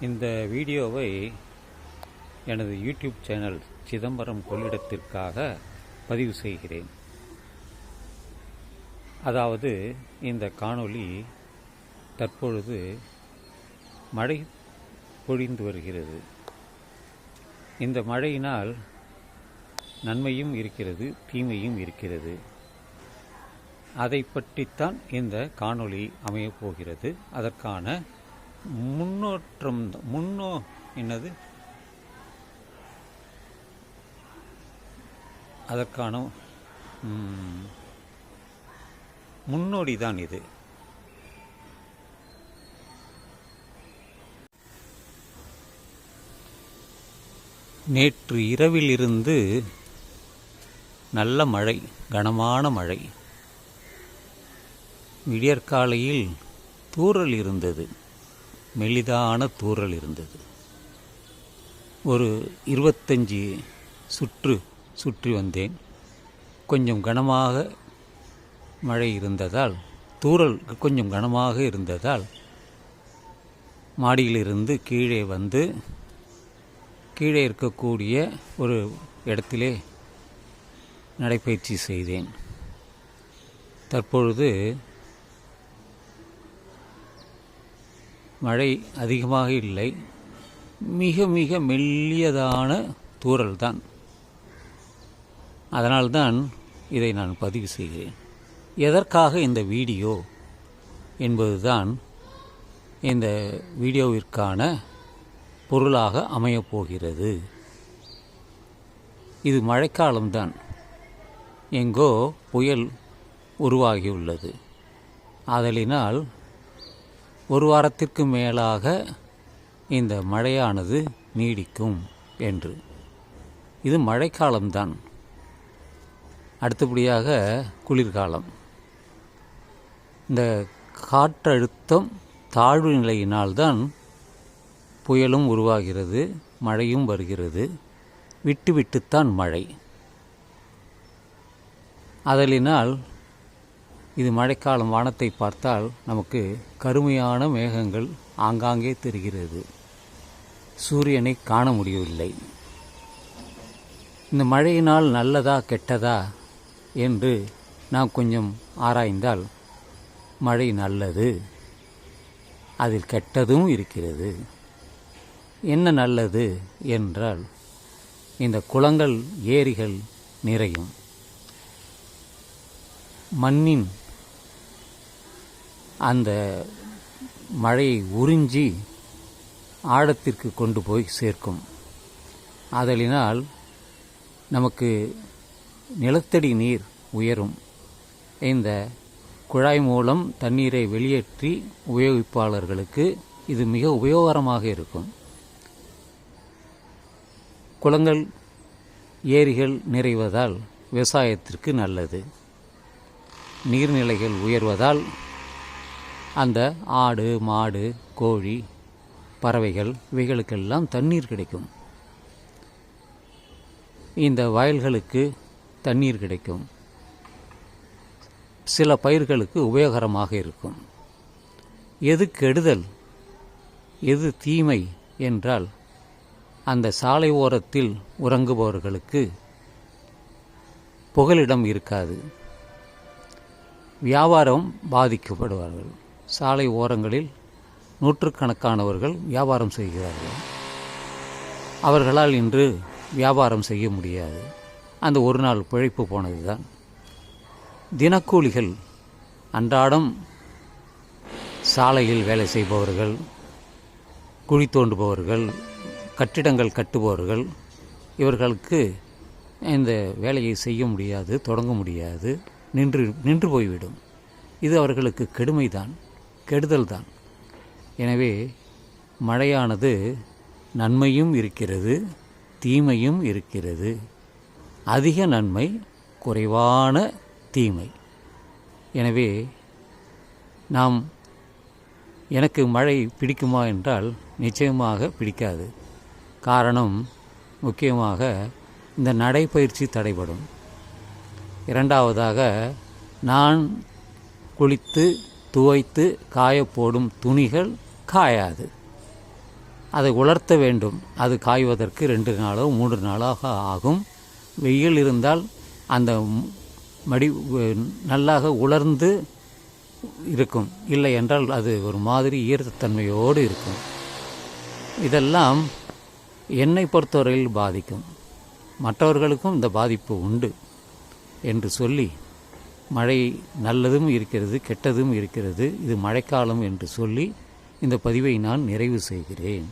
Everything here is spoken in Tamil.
இந்த வீடியோவை எனது யூடியூப் சேனல் சிதம்பரம் கொள்ளிடத்திற்காக பதிவு செய்கிறேன். அதாவது இந்த காணொளி தற்பொழுது மழை பொழிந்து வருகிறது. இந்த மழையினால் நன்மையும் இருக்கிறது தீமையும் இருக்கிறது. அதை பற்றித்தான் இந்த காணொளி அமையப்போகிறது அதற்கான முன்னோற்றம் முன்னோ என்னது? அதற்கான முன்னோடி தான் இது. நேற்று இரவிலிருந்து நல்ல மழை கனமான மழை. விடியற்காலையில் தூறல் இருந்தது. மெலிதான தூறல் இருந்தது. ஒரு இருபத்தஞ்சி சுற்று சுற்றி வந்தேன். கொஞ்சம் கனமாக மழை இருந்ததால் தூறல் கொஞ்சம் கனமாக இருந்ததால் மாடியிலிருந்து கீழே வந்து கீழே இருக்கக்கூடிய ஒரு இடத்திலே நடைப்பயிற்சி செய்தேன். தற்பொழுது மழை அதிகமாக இல்லை. மிக மிக மெல்லியதான தூறல் தான். அதனால்தான் இதை நான் பதிவு செய்கிறேன். எதற்காக இந்த வீடியோ என்பதுதான் இந்த வீடியோவிற்கான பொருளாக அமையப்போகிறது. இது மழைக்காலம்தான். எங்கோ புயல் உருவாகியுள்ளது. ஆதலினால் ஒரு வாரத்திற்கு மேலாக இந்த மழையானது நீடிக்கும் என்று. இது மழைக்காலம்தான். அடுத்தபடியாக குளிர்காலம். இந்த காற்றழுத்தம் தாழ்வு நிலையினால்தான் புயலும் உருவாகிறது மழையும் வருகிறது. விட்டு விட்டுத்தான் மழை. அதலினால் இது மழைக்காலம் வானத்தை பார்த்தால் நமக்கு கருமையான மேகங்கள் ஆங்காங்கே தெரிகிறது. சூரியனை காண முடியவில்லை. இந்த மழையினால் நல்லதா கெட்டதா என்று நாம் கொஞ்சம் ஆராய்ந்தால் மழை நல்லது. அதில் கெட்டதும் இருக்கிறது. என்ன நல்லது என்றால் இந்த குளங்கள் ஏரிகள் நிறையும். மண்ணின் அந்த மழையை உறிஞ்சி ஆழத்திற்கு கொண்டு போய் சேர்க்கும். ஆதலினால் நமக்கு நிலத்தடி நீர் உயரும். இந்த குழாய் மூலம் தண்ணீரை வெளியேற்றி உபயோகிப்பாளர்களுக்கு இது மிக உபயோகரமாக இருக்கும். குளங்கள் ஏரிகள் நிறைவதால் விவசாயத்திற்கு நல்லது. நீர்நிலைகள் உயர்வதால் அந்த ஆடு மாடு கோழி பறவைகள் இவைகளுக்கெல்லாம் தண்ணீர் கிடைக்கும். இந்த வயல்களுக்கு தண்ணீர் கிடைக்கும். சில பயிர்களுக்கு உபயோகரமாக இருக்கும். எது கெடுதல் எது தீமை என்றால் அந்த சாலை ஓரத்தில் உறங்குபவர்களுக்கு புகலிடம் இருக்காது. வியாபாரம் பாதிக்கப்படுவார்கள். சாலை ஓரங்களில் நூற்றுக்கணக்கானவர்கள் வியாபாரம் செய்கிறார்கள். அவர்களால் இன்று வியாபாரம் செய்ய முடியாது. அந்த ஒரு நாள் பிழைப்பு போனது தான் தினக்கூலிகள் அன்றாடம் சாலையில் வேலை செய்பவர்கள் குழி தோண்டுபவர்கள் கட்டிடங்கள் கட்டுபவர்கள் இவர்களுக்கு இந்த வேலையை செய்ய முடியாது தொடங்க முடியாது நின்று நின்று போய்விடும். இது அவர்களுக்கு கெடுமைதான். கெடுதல் தான். எனவே மழையானது நன்மையும் இருக்கிறது தீமையும் இருக்கிறது. அதிக நன்மை குறைவான தீமை. எனவே நாம் எனக்கு மழை பிடிக்குமா என்றால் நிச்சயமாக பிடிக்காது. காரணம் முக்கியமாக இந்த நடைப்பயிற்சி தடைபடும். இரண்டாவதாக நான் குளித்து துவைத்து காயப்போடும் துணிகள் காயாது. அதை உலர்த்த வேண்டும். அது காய்வதற்கு ரெண்டு நாளோ மூன்று நாளாக ஆகும். வெயில் இருந்தால் அந்த மடி நல்லாக உலர்ந்து இருக்கும். இல்லை என்றால் அது ஒரு மாதிரி ஈரத்தன்மையோடு இருக்கும். இதெல்லாம் என்னை பொறுத்தவரையில் பாதிக்கும். மற்றவர்களுக்கும் இந்த பாதிப்பு உண்டு என்று சொல்லி மழை நல்லதும் இருக்கிறது கெட்டதும் இருக்கிறது இது மழைக்காலம் என்று சொல்லி இந்த பதிவை நான் நிறைவு செய்கிறேன்.